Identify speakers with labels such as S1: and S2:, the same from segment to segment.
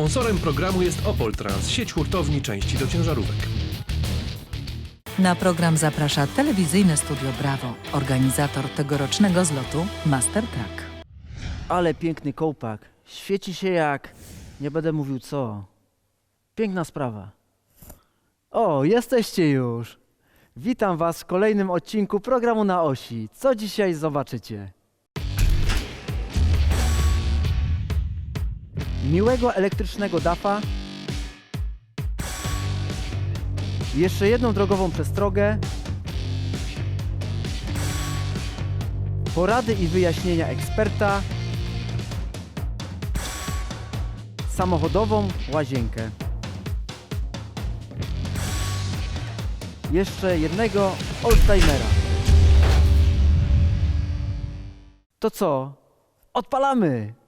S1: Sponsorem programu jest Opol Trans, sieć hurtowni części do ciężarówek.
S2: Na program zaprasza telewizyjne studio Brawo, organizator tegorocznego zlotu Master Track.
S3: Ale piękny kołpak. Świeci się jak. Nie będę mówił co. Piękna sprawa. O, jesteście już. Witam Was w kolejnym odcinku programu na osi. Co dzisiaj zobaczycie? Miłego elektrycznego DAFA. Jeszcze jedną drogową przestrogę. Porady i wyjaśnienia eksperta. samochodową łazienkę. Jeszcze jednego oldtimera. To co? Odpalamy!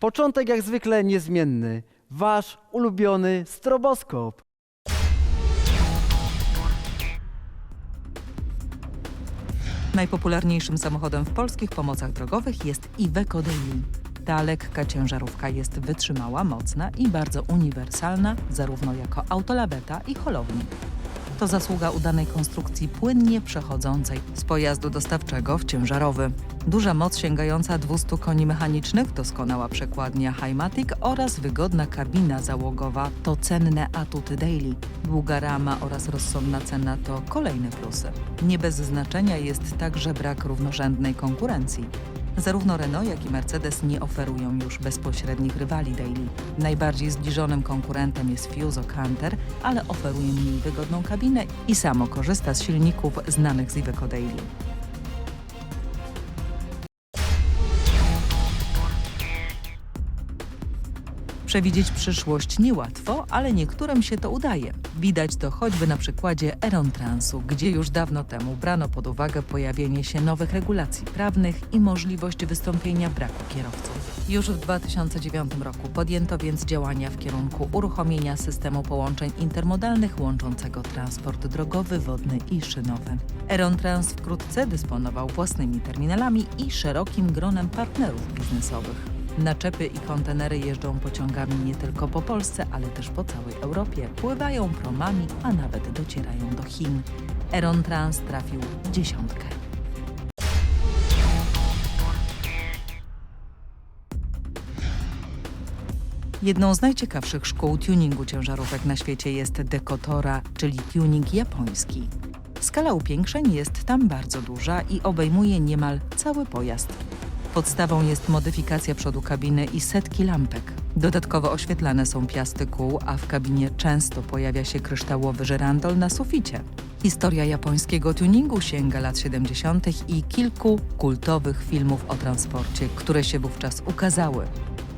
S3: Początek jak zwykle niezmienny. Wasz ulubiony stroboskop.
S2: Najpopularniejszym samochodem w polskich pomocach drogowych jest Iveco Daily. Ta lekka ciężarówka jest wytrzymała, mocna i bardzo uniwersalna, zarówno jako autolaweta i holownik. To zasługa udanej konstrukcji płynnie przechodzącej z pojazdu dostawczego w ciężarowy. Duża moc sięgająca 200 koni mechanicznych, doskonała przekładnia Highmatic oraz wygodna kabina załogowa to cenne atuty Daily. Długa rama oraz rozsądna cena to kolejne plusy. Nie bez znaczenia jest także brak równorzędnej konkurencji. Zarówno Renault, jak i Mercedes nie oferują już bezpośrednich rywali Daily. Najbardziej zbliżonym konkurentem jest Fuso Canter, ale oferuje mniej wygodną kabinę i samo korzysta z silników znanych z Iveco Daily. Przewidzieć przyszłość niełatwo, ale niektórym się to udaje. Widać to choćby na przykładzie Eron Transu, gdzie już dawno temu brano pod uwagę pojawienie się nowych regulacji prawnych i możliwość wystąpienia braku kierowców. Już w 2009 roku podjęto więc działania w kierunku uruchomienia systemu połączeń intermodalnych łączącego transport drogowy, wodny i szynowy. Eron Trans wkrótce dysponował własnymi terminalami i szerokim gronem partnerów biznesowych. Naczepy i kontenery jeżdżą pociągami nie tylko po Polsce, ale też po całej Europie. Pływają promami, a nawet docierają do Chin. Eron Trans trafił w dziesiątkę. Jedną z najciekawszych szkół tuningu ciężarówek na świecie jest Dekotora, czyli tuning japoński. Skala upiększeń jest tam bardzo duża i obejmuje niemal cały pojazd. Podstawą jest modyfikacja przodu kabiny i setki lampek. Dodatkowo oświetlane są piasty kół, a w kabinie często pojawia się kryształowy żerandol na suficie. Historia japońskiego tuningu sięga lat 70. i kilku kultowych filmów o transporcie, które się wówczas ukazały.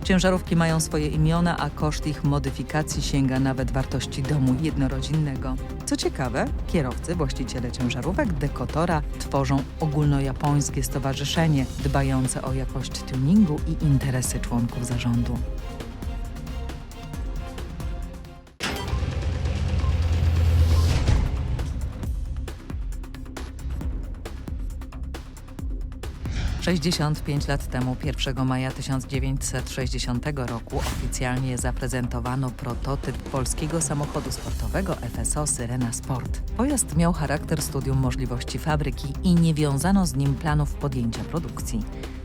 S2: Ciężarówki mają swoje imiona, a koszt ich modyfikacji sięga nawet wartości domu jednorodzinnego. Co ciekawe, kierowcy, właściciele ciężarówek Dekotora tworzą ogólnojapońskie stowarzyszenie dbające o jakość tuningu i interesy członków zarządu. Sześćdziesiąt pięć lat temu, 1 maja 1960 roku, oficjalnie zaprezentowano prototyp polskiego samochodu sportowego FSO Syrena Sport. Pojazd miał charakter studium możliwości fabryki i nie wiązano z nim planów podjęcia produkcji.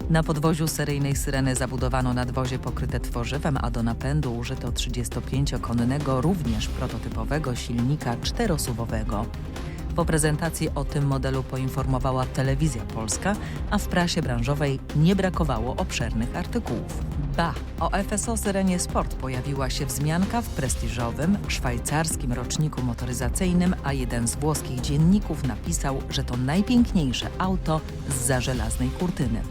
S2: Na podwoziu seryjnej Syreny zabudowano nadwozie pokryte tworzywem, a do napędu użyto 35-konnego, również prototypowego silnika czterosuwowego. Po prezentacji o tym modelu poinformowała Telewizja Polska, a w prasie branżowej nie brakowało obszernych artykułów. Ba, o FSO Syrenie Sport pojawiła się wzmianka w prestiżowym, szwajcarskim roczniku motoryzacyjnym, a jeden z włoskich dzienników napisał, że to najpiękniejsze auto z za żelaznej kurtyny.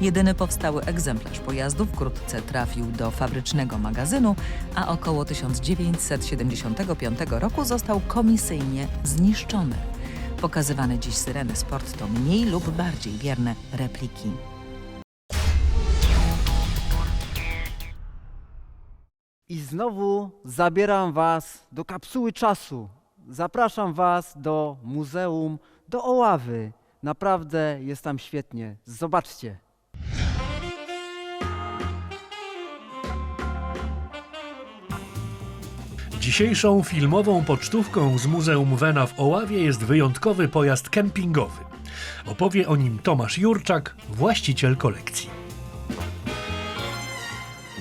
S2: Jedyny powstały egzemplarz pojazdu wkrótce trafił do fabrycznego magazynu, a około 1975 roku został komisyjnie zniszczony. Pokazywane dziś syreny sport to mniej lub bardziej wierne repliki.
S3: I znowu zabieram Was do kapsuły czasu. Zapraszam Was do muzeum, do Oławy. Naprawdę jest tam świetnie. Zobaczcie.
S1: Dzisiejszą filmową pocztówką z Muzeum Wena w Oławie jest wyjątkowy pojazd kempingowy. Opowie o nim Tomasz Jurczak, właściciel kolekcji.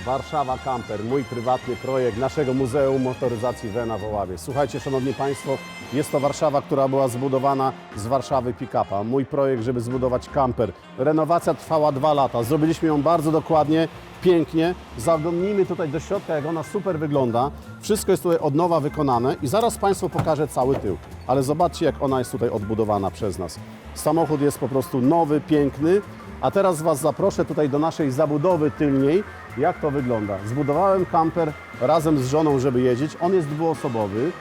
S4: Warszawa Camper, mój prywatny projekt naszego Muzeum Motoryzacji Wena w Oławie. Słuchajcie, Szanowni Państwo, jest to Warszawa, która była zbudowana z Warszawy pick-upa. Mój projekt, żeby zbudować camper. Renowacja trwała dwa lata. Zrobiliśmy ją bardzo dokładnie, pięknie. Zaglądnijmy tutaj do środka, jak ona super wygląda. Wszystko jest tutaj od nowa wykonane i zaraz Państwu pokażę cały tył. Ale zobaczcie, jak ona jest tutaj odbudowana przez nas. Samochód jest po prostu nowy, piękny. A teraz Was zaproszę tutaj do naszej zabudowy tylniej. Jak to wygląda? Zbudowałem kamper razem z żoną, żeby jeździć. On jest dwuosobowy.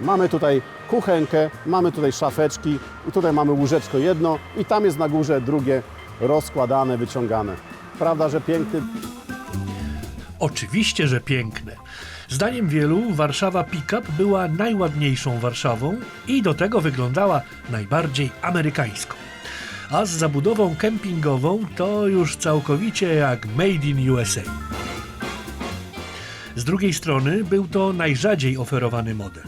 S4: Mamy tutaj kuchenkę, mamy tutaj szafeczki i tutaj mamy łóżeczko jedno i tam jest na górze drugie rozkładane, wyciągane. Prawda, że piękny?
S1: Oczywiście, że piękne. Zdaniem wielu Warszawa Pickup była najładniejszą Warszawą i do tego wyglądała najbardziej amerykańsko. A z zabudową kempingową to już całkowicie jak Made in USA. Z drugiej strony był to najrzadziej oferowany model.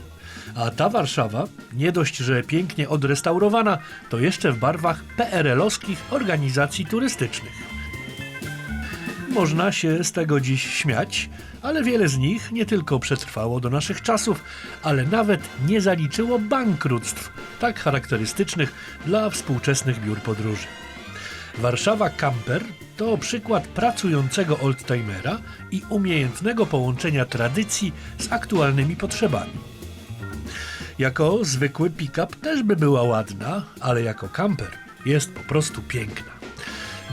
S1: A ta Warszawa, nie dość, że pięknie odrestaurowana, to jeszcze w barwach PRL-owskich organizacji turystycznych. Można się z tego dziś śmiać, ale wiele z nich nie tylko przetrwało do naszych czasów, ale nawet nie zaliczyło bankructw, tak charakterystycznych dla współczesnych biur podróży. Warszawa Camper to przykład pracującego oldtimera i umiejętnego połączenia tradycji z aktualnymi potrzebami. Jako zwykły pick-up też by była ładna, ale jako camper jest po prostu piękna.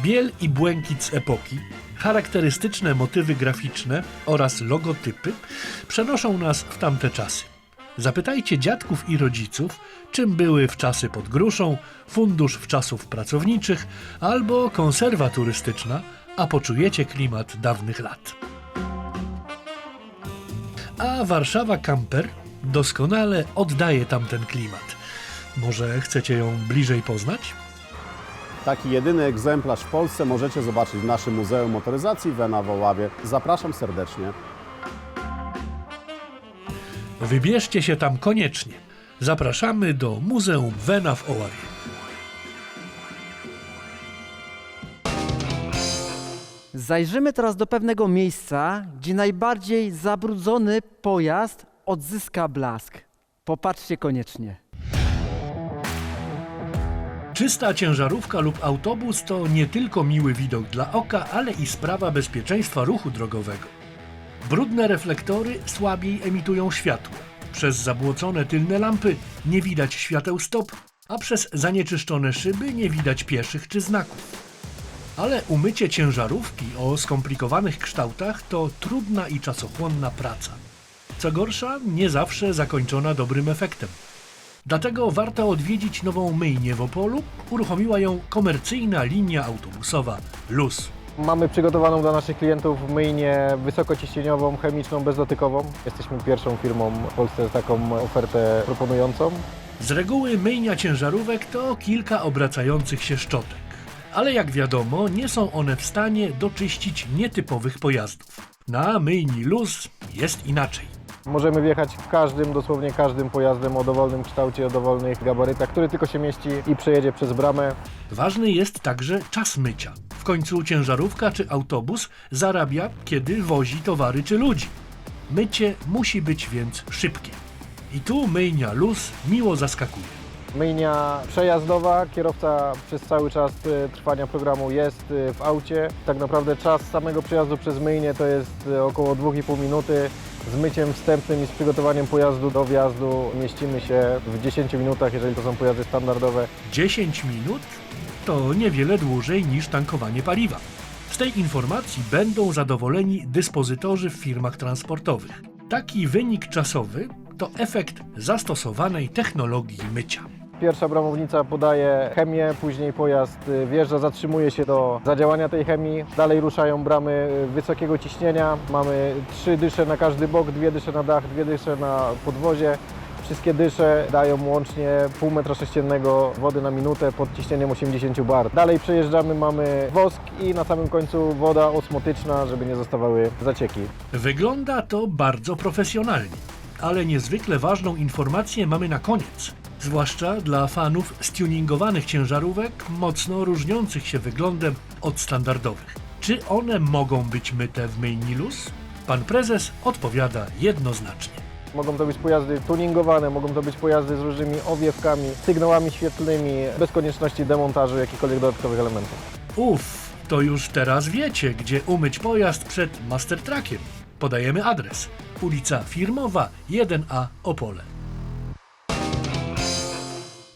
S1: Biel i błękit z epoki, charakterystyczne motywy graficzne oraz logotypy przenoszą nas w tamte czasy. Zapytajcie dziadków i rodziców, czym były w czasy pod gruszą, fundusz w czasów pracowniczych albo konserwa turystyczna, a poczujecie klimat dawnych lat. A Warszawa Camper doskonale oddaje tamten klimat. Może chcecie ją bliżej poznać?
S4: Taki jedyny egzemplarz w Polsce możecie zobaczyć w naszym Muzeum Motoryzacji Wena w Oławie. Zapraszam serdecznie.
S1: Wybierzcie się tam koniecznie. Zapraszamy do Muzeum Wena w Oławie.
S3: Zajrzymy teraz do pewnego miejsca, gdzie najbardziej zabrudzony pojazd odzyska blask. Popatrzcie koniecznie.
S1: Czysta ciężarówka lub autobus to nie tylko miły widok dla oka, ale i sprawa bezpieczeństwa ruchu drogowego. Brudne reflektory słabiej emitują światło. Przez zabłocone tylne lampy nie widać świateł stop, a przez zanieczyszczone szyby nie widać pieszych czy znaków. Ale umycie ciężarówki o skomplikowanych kształtach to trudna i czasochłonna praca. Co gorsza, nie zawsze zakończona dobrym efektem. Dlatego warto odwiedzić nową myjnię w Opolu. Uruchomiła ją komercyjna linia autobusowa LUS.
S5: Mamy przygotowaną dla naszych klientów myjnię wysokociśnieniową, chemiczną, bezdotykową. Jesteśmy pierwszą firmą w Polsce taką ofertę proponującą.
S1: Z reguły myjnia ciężarówek to kilka obracających się szczotek. Ale jak wiadomo, nie są one w stanie doczyścić nietypowych pojazdów. Na myjni LUS jest inaczej.
S5: Możemy wjechać każdym, dosłownie każdym pojazdem o dowolnym kształcie, o dowolnych gabarytach, który tylko się mieści i przejedzie przez bramę.
S1: Ważny jest także czas mycia. W końcu ciężarówka czy autobus zarabia, kiedy wozi towary czy ludzi. Mycie musi być więc szybkie. I tu myjnia LUS miło zaskakuje.
S5: Myjnia przejazdowa, kierowca przez cały czas e, trwania programu jest e, w aucie. Tak naprawdę czas samego przejazdu przez myjnię to jest e, około 2,5 minuty. Z myciem wstępnym i z przygotowaniem pojazdu do wjazdu mieścimy się w 10 minutach, jeżeli to są pojazdy standardowe.
S1: 10 minut to niewiele dłużej niż tankowanie paliwa. Z tej informacji będą zadowoleni dyspozytorzy w firmach transportowych. Taki wynik czasowy to efekt zastosowanej technologii mycia.
S5: Pierwsza bramownica podaje chemię, później pojazd y, wjeżdża, zatrzymuje się do zadziałania tej chemii. Dalej ruszają bramy y, wysokiego ciśnienia. Mamy trzy dysze na każdy bok, dwie dysze na dach, dwie dysze na podwozie. Wszystkie dysze dają łącznie pół metra sześciennego wody na minutę pod ciśnieniem 80 bar. Dalej przejeżdżamy, mamy wosk i na samym końcu woda osmotyczna, żeby nie zostawały zacieki.
S1: Wygląda to bardzo profesjonalnie, ale niezwykle ważną informację mamy na koniec. Zwłaszcza dla fanów stuningowanych ciężarówek, mocno różniących się wyglądem od standardowych. Czy one mogą być myte w Mainilus? Pan prezes odpowiada jednoznacznie.
S5: Mogą to być pojazdy tuningowane, mogą to być pojazdy z różnymi owiewkami, sygnałami świetlnymi, bez konieczności demontażu jakichkolwiek dodatkowych elementów.
S1: Uff, to już teraz wiecie, gdzie umyć pojazd przed Master Truckiem. Podajemy adres. Ulica Firmowa 1A Opole.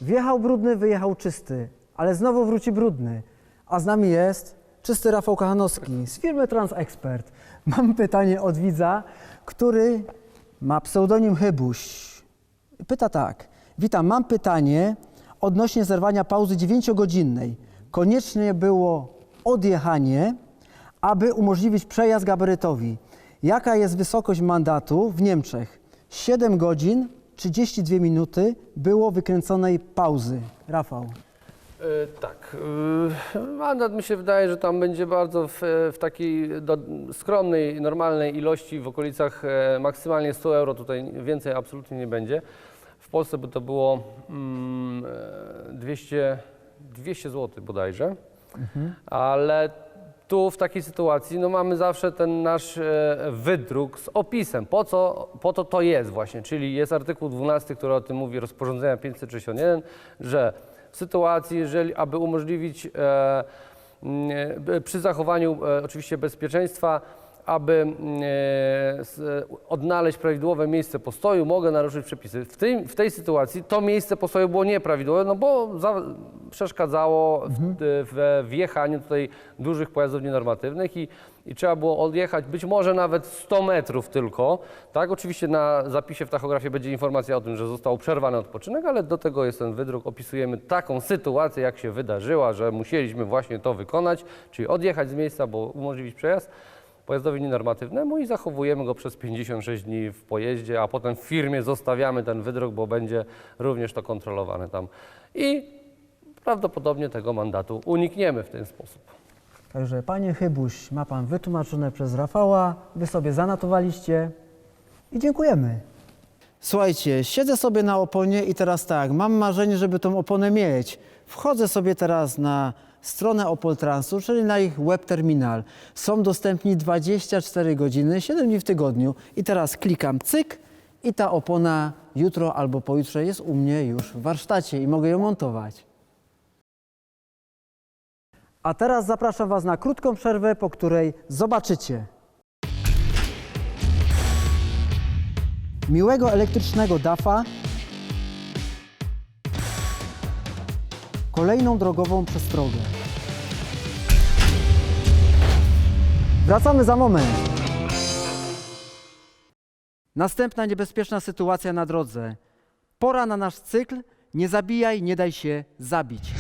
S3: Wjechał brudny, wyjechał czysty, ale znowu wróci brudny. A z nami jest czysty Rafał Kachanowski z firmy TransExpert. Mam pytanie od widza, który ma pseudonim Chybuś. Pyta tak. Witam, mam pytanie odnośnie zerwania pauzy 9-godzinnej. Koniecznie było odjechanie, aby umożliwić przejazd gabarytowi. Jaka jest wysokość mandatu w Niemczech? 7 godzin, 32 minuty było wykręconej pauzy. Rafał.
S6: E, Tak. e, Mandat mi się wydaje, że tam będzie bardzo w, w takiej do, skromnej, normalnej ilości, w okolicach e, maksymalnie 100 euro, tutaj więcej absolutnie nie będzie. W Polsce by to było mm, e, 200, 200 zł bodajże, ale tu w takiej sytuacji no mamy zawsze ten nasz e, wydruk z opisem, po co po to to jest właśnie, czyli jest artykuł 12, który o tym mówi, rozporządzenia 561, że w sytuacji, jeżeli, aby umożliwić e, e, przy zachowaniu e, oczywiście bezpieczeństwa, aby mm, e, odnaleźć prawidłowe miejsce postoju, mogę naruszyć przepisy. W tej, w tej sytuacji to miejsce postoju było nieprawidłowe, no bo za, przeszkadzało w, w wjechaniu tutaj dużych pojazdów nienormatywnych i, i trzeba było odjechać być może nawet 100 metrów tylko. Tak, oczywiście na zapisie w tachografie będzie informacja o tym, że został przerwany odpoczynek, ale do tego jest ten wydruk. Opisujemy taką sytuację, jak się wydarzyła, że musieliśmy właśnie to wykonać, czyli odjechać z miejsca, bo umożliwić przejazd pojazdowi nienormatywnemu i zachowujemy go przez 56 dni w pojeździe, a potem w firmie zostawiamy ten wydruk, bo będzie również to kontrolowane tam. I prawdopodobnie tego mandatu unikniemy w ten sposób.
S3: Także panie Chybuś, ma pan wytłumaczone przez Rafała, wy sobie zanotowaliście i dziękujemy. Słuchajcie, siedzę sobie na oponie i teraz tak, mam marzenie, żeby tą oponę mieć. Wchodzę sobie teraz na stronę Opol Transu, czyli na ich web terminal. Są dostępni 24 godziny, 7 dni w tygodniu i teraz klikam cyk i ta opona jutro albo pojutrze jest u mnie już w warsztacie i mogę ją montować. A teraz zapraszam Was na krótką przerwę, po której zobaczycie miłego elektrycznego DAFA, kolejną drogową przestrogę. Wracamy za moment. Następna niebezpieczna sytuacja na drodze. Pora na nasz cykl Nie zabijaj, nie daj się zabić.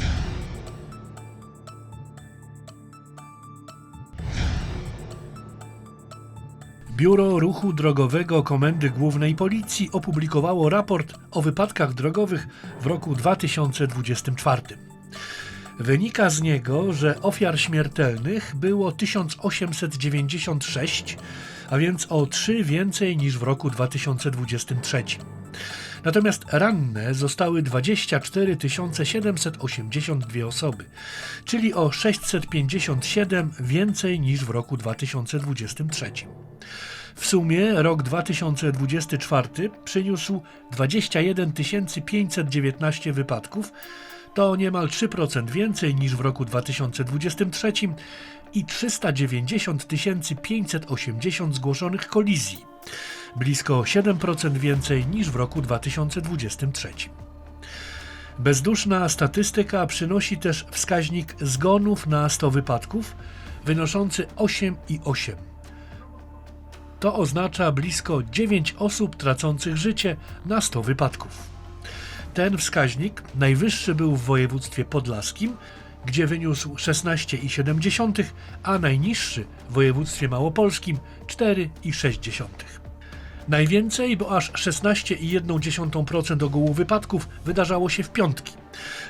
S1: Biuro Ruchu Drogowego Komendy Głównej Policji opublikowało raport o wypadkach drogowych w roku 2024. Wynika z niego, że ofiar śmiertelnych było 1896, a więc o 3 więcej niż w roku 2023. Natomiast ranne zostały 24 782 osoby, czyli o 657 więcej niż w roku 2023. W sumie rok 2024 przyniósł 21 519 wypadków, to niemal 3% więcej niż w roku 2023 i 390 580 zgłoszonych kolizji, blisko 7% więcej niż w roku 2023. Bezduszna statystyka przynosi też wskaźnik zgonów na 100 wypadków wynoszący 8,8. To oznacza blisko 9 osób tracących życie na 100 wypadków. Ten wskaźnik najwyższy był w województwie podlaskim, gdzie wyniósł 16,7, a najniższy w województwie małopolskim 4,6. Najwięcej, bo aż 16,1% ogółu wypadków wydarzało się w piątki,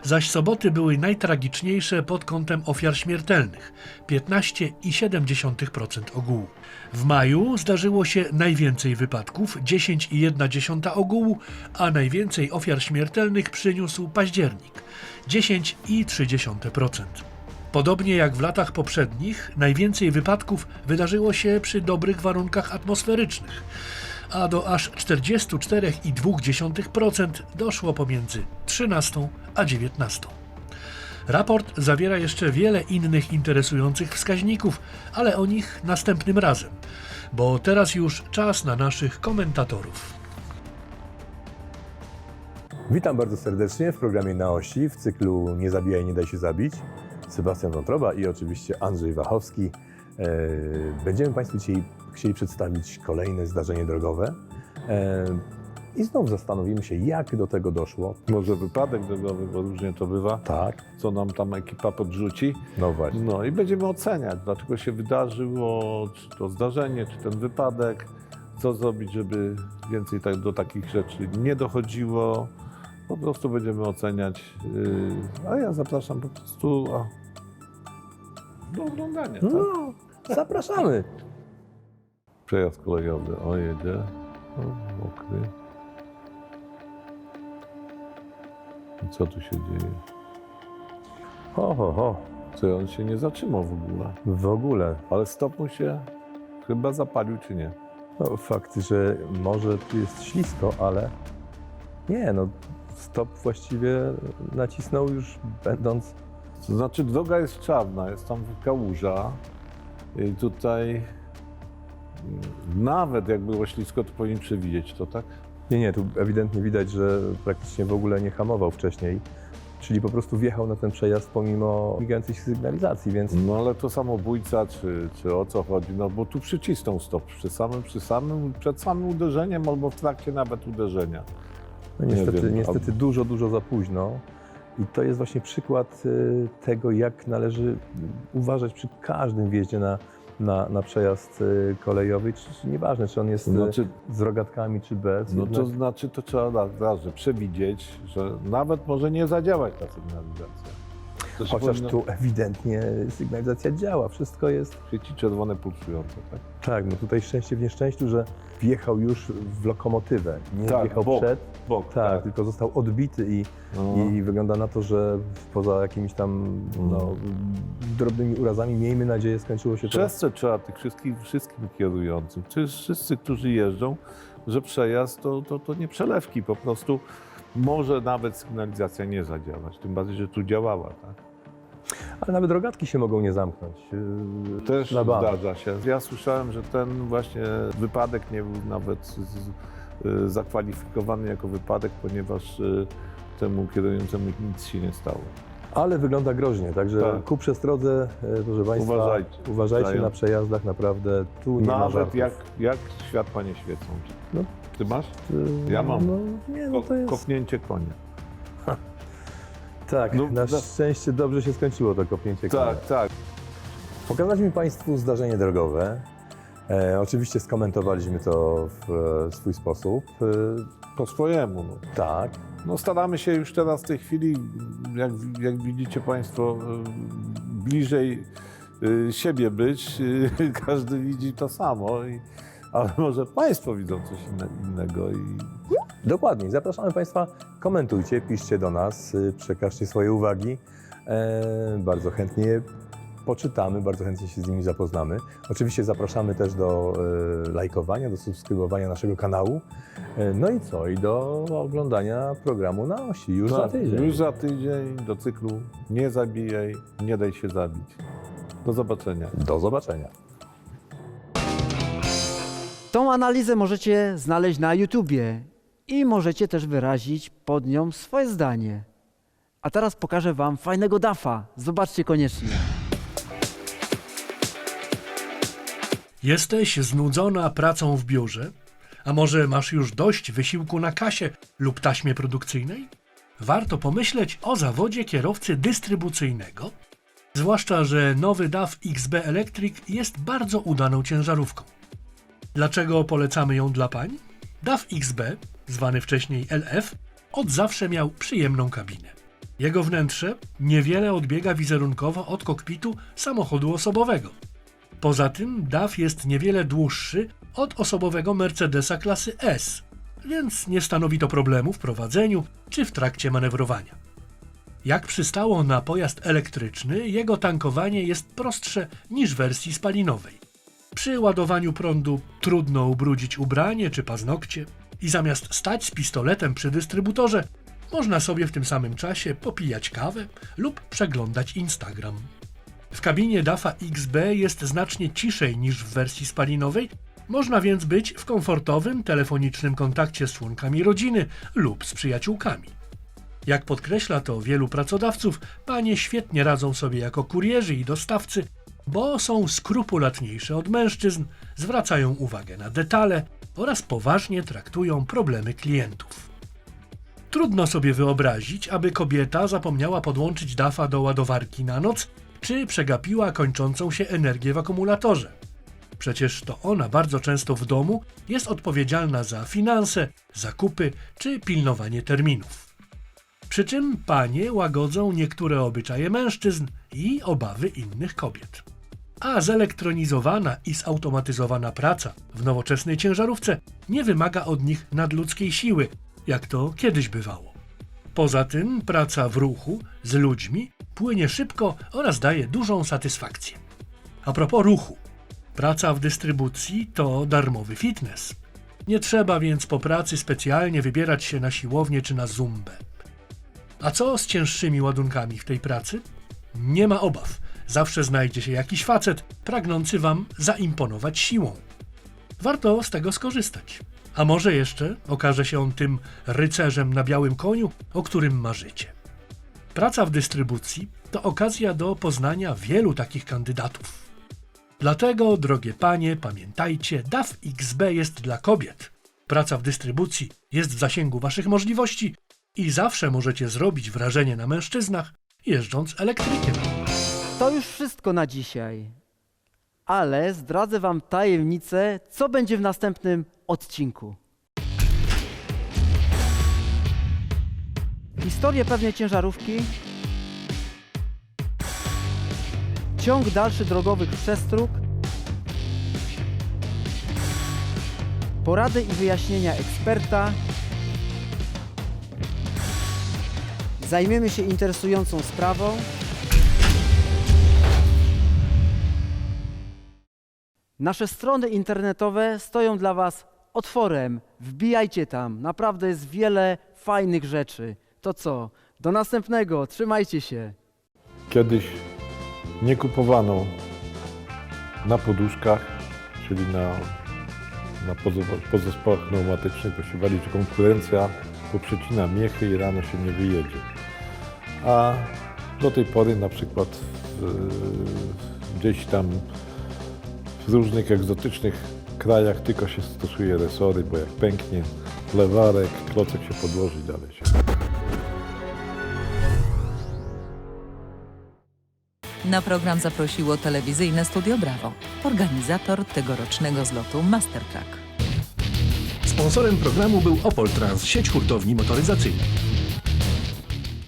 S1: zaś soboty były najtragiczniejsze pod kątem ofiar śmiertelnych 15,7% ogółu. W maju zdarzyło się najwięcej wypadków 10,1 ogółu, a najwięcej ofiar śmiertelnych przyniósł październik 10,3%. Podobnie jak w latach poprzednich, najwięcej wypadków wydarzyło się przy dobrych warunkach atmosferycznych, a do aż 44,2% doszło pomiędzy 13 a 19. Raport zawiera jeszcze wiele innych interesujących wskaźników, ale o nich następnym razem, bo teraz już czas na naszych komentatorów.
S7: Witam bardzo serdecznie w programie Na Osi w cyklu Nie zabijaj, nie daj się zabić. Sebastian Wątroba i oczywiście Andrzej Wachowski. E, Będziemy Państwu dzisiaj chcieli przedstawić kolejne zdarzenie drogowe. E, I znów zastanowimy się, jak do tego doszło.
S8: Może wypadek drogowy, bo różnie to bywa,
S7: Tak,
S8: co nam tam ekipa podrzuci.
S7: no właśnie.
S8: No i będziemy oceniać, dlaczego się wydarzyło, czy to zdarzenie, czy ten wypadek, co zrobić, żeby więcej tak, do takich rzeczy nie dochodziło. Po prostu będziemy oceniać, yy, a ja zapraszam po prostu a, do oglądania. Tak?
S7: No, zapraszamy.
S8: Przejazd kolejowy, o jedzie, o, mokry. I co tu się dzieje?
S7: Ho, ho, ho.
S8: Co, on się nie zatrzymał w ogóle.
S7: W ogóle.
S8: Ale stop mu się chyba zapalił, czy nie?
S7: No, fakt, że może tu jest ślisko, ale nie, no stop właściwie nacisnął już będąc
S8: To znaczy droga jest czarna, jest tam kałuża i tutaj nawet jak było ślisko, to powinien przewidzieć to, tak?
S7: Nie, nie, tu ewidentnie widać, że praktycznie w ogóle nie hamował wcześniej, czyli po prostu wjechał na ten przejazd pomimo migającej się sygnalizacji, więc
S8: No ale to samobójca, czy, czy o co chodzi? No bo tu przycisnął stop przy samym, przy samym, przed samym uderzeniem albo w trakcie nawet uderzenia.
S7: no,
S8: nie
S7: niestety,
S8: wiem,
S7: niestety dużo, dużo za późno. I to jest właśnie przykład y, tego, jak należy uważać przy każdym wjeździe na, na, na przejazd y, kolejowy, czy, czy nieważne, czy on jest
S8: Znaczy,
S7: z rogatkami, czy bez.
S8: no to
S7: jednak-
S8: znaczy to trzeba raz, raz, że przewidzieć, że nawet może nie zadziałać ta sygnalizacja. To
S7: Chociaż
S8: powinno
S7: tu ewidentnie sygnalizacja działa, wszystko jest
S8: świecić czerwone pulsujące, tak?
S7: Tak, no tutaj szczęście w nieszczęściu, że wjechał już w lokomotywę. Nie
S8: Tak,
S7: wjechał
S8: bok,
S7: przed,
S8: Bok,
S7: tak, tylko został odbity i,
S8: No.
S7: i wygląda na to, że poza jakimiś tam no, drobnymi urazami, miejmy nadzieję, skończyło się to.
S8: Przez co trzeba tych wszystkich, wszystkim kierującym, czy wszyscy, którzy jeżdżą, że przejazd to, to, to nie przelewki, po prostu może nawet sygnalizacja nie zadziałać, tym bardziej, że tu działała, tak?
S7: Ale nawet rogatki się mogą nie zamknąć. yy,
S8: Też
S7: na bank.
S8: zdarza się. Ja słyszałem, że ten właśnie wypadek nie był nawet z, y, zakwalifikowany jako wypadek, ponieważ y, temu kierującemu nic się nie stało.
S7: Ale wygląda groźnie, także
S8: Tak.
S7: ku przestrodze, proszę Państwa,
S8: Uważajcie.
S7: uważajcie na przejazdach, naprawdę tu nie ma
S8: Nawet
S7: żartów.
S8: jak, jak światła nie świecą.
S7: No.
S8: Ty masz?
S7: Yy,
S8: Ja mam.
S7: No, nie, no to jest...
S8: Kopnięcie konia.
S7: Tak,
S8: No,
S7: na
S8: no-
S7: szczęście dobrze się skończyło to kopnięcie konia.
S8: Tak, tak.
S7: Pokazaliśmy Państwu zdarzenie drogowe. E, oczywiście skomentowaliśmy to w e, swój sposób. E,
S8: Po swojemu. No.
S7: tak,
S8: No staramy się już teraz w tej chwili, jak, jak widzicie Państwo, y, bliżej y, siebie być. Y, Każdy widzi to samo, i, ale może Państwo widzą coś inne, innego. I
S7: dokładnie. Zapraszamy Państwa, komentujcie, piszcie do nas, y, przekażcie swoje uwagi. E, bardzo chętnie je poczytamy, bardzo chętnie się z nimi zapoznamy. Oczywiście zapraszamy też do e, lajkowania, do subskrybowania naszego kanału. E, no i co? I do oglądania programu na osi już za
S8: tak,
S7: tydzień.
S8: Już za tydzień do cyklu Nie zabijaj, nie daj się zabić. Do zobaczenia.
S7: Do zobaczenia.
S3: Tą analizę możecie znaleźć na YouTubie i możecie też wyrazić pod nią swoje zdanie. A teraz pokażę wam fajnego dafa. Zobaczcie koniecznie.
S1: Jesteś znudzona pracą w biurze? A może masz już dość wysiłku na kasie lub taśmie produkcyjnej? Warto pomyśleć o zawodzie kierowcy dystrybucyjnego, zwłaszcza, że nowy DAF XB Electric jest bardzo udaną ciężarówką. Dlaczego polecamy ją dla pań? DAF XB, zwany wcześniej LF, od zawsze miał przyjemną kabinę. Jego wnętrze niewiele odbiega wizerunkowo od kokpitu samochodu osobowego. Poza tym DAF jest niewiele dłuższy od osobowego Mercedesa klasy S, więc nie stanowi to problemu w prowadzeniu czy w trakcie manewrowania. Jak przystało na pojazd elektryczny, jego tankowanie jest prostsze niż wersji spalinowej. Przy ładowaniu prądu trudno ubrudzić ubranie czy paznokcie i zamiast stać z pistoletem przy dystrybutorze, można sobie w tym samym czasie popijać kawę lub przeglądać Instagram. W kabinie DAFA XB jest znacznie ciszej niż w wersji spalinowej, można więc być w komfortowym, telefonicznym kontakcie z członkami rodziny lub z przyjaciółkami. Jak podkreśla to wielu pracodawców, panie świetnie radzą sobie jako kurierzy i dostawcy, bo są skrupulatniejsze od mężczyzn, zwracają uwagę na detale oraz poważnie traktują problemy klientów. Trudno sobie wyobrazić, aby kobieta zapomniała podłączyć DAFA do ładowarki na noc, czy przegapiła kończącą się energię w akumulatorze. Przecież to ona bardzo często w domu jest odpowiedzialna za finanse, zakupy czy pilnowanie terminów. Przy czym panie łagodzą niektóre obyczaje mężczyzn i obawy innych kobiet. A zelektronizowana i zautomatyzowana praca w nowoczesnej ciężarówce nie wymaga od nich nadludzkiej siły, jak to kiedyś bywało. Poza tym praca w ruchu z ludźmi płynie szybko oraz daje dużą satysfakcję. A propos ruchu, praca w dystrybucji to darmowy fitness. Nie trzeba więc po pracy specjalnie wybierać się na siłownię czy na zumbę. A co z cięższymi ładunkami w tej pracy? Nie ma obaw. Zawsze znajdzie się jakiś facet pragnący wam zaimponować siłą. Warto z tego skorzystać. A może jeszcze okaże się on tym rycerzem na białym koniu, o którym marzycie. Praca w dystrybucji to okazja do poznania wielu takich kandydatów. Dlatego, drogie panie, pamiętajcie, DAF XB jest dla kobiet. Praca w dystrybucji jest w zasięgu waszych możliwości i zawsze możecie zrobić wrażenie na mężczyznach, jeżdżąc elektrykiem.
S3: To już wszystko na dzisiaj. Ale zdradzę wam tajemnicę, co będzie w następnym odcinku. Historię pewnej ciężarówki, ciąg dalszy drogowych przestróg, porady i wyjaśnienia eksperta, zajmiemy się interesującą sprawą, Nasze strony internetowe stoją dla Was otworem. Wbijajcie tam. Naprawdę jest wiele fajnych rzeczy. To co? Do następnego. Trzymajcie się.
S8: Kiedyś nie kupowano na poduszkach, czyli na, na podzespołach pneumatycznych, bo się bali, że konkurencja poprzecina miechy i rano się nie wyjedzie. A do tej pory na przykład w, gdzieś tam w różnych egzotycznych krajach tylko się stosuje resory, bo jak pęknie lewarek, klocek się podłoży i dalej się.
S2: Na program zaprosiło telewizyjne Studio Brawo, organizator tegorocznego zlotu Mastertrack.
S1: Sponsorem programu był Opol Trans, sieć hurtowni motoryzacyjnych.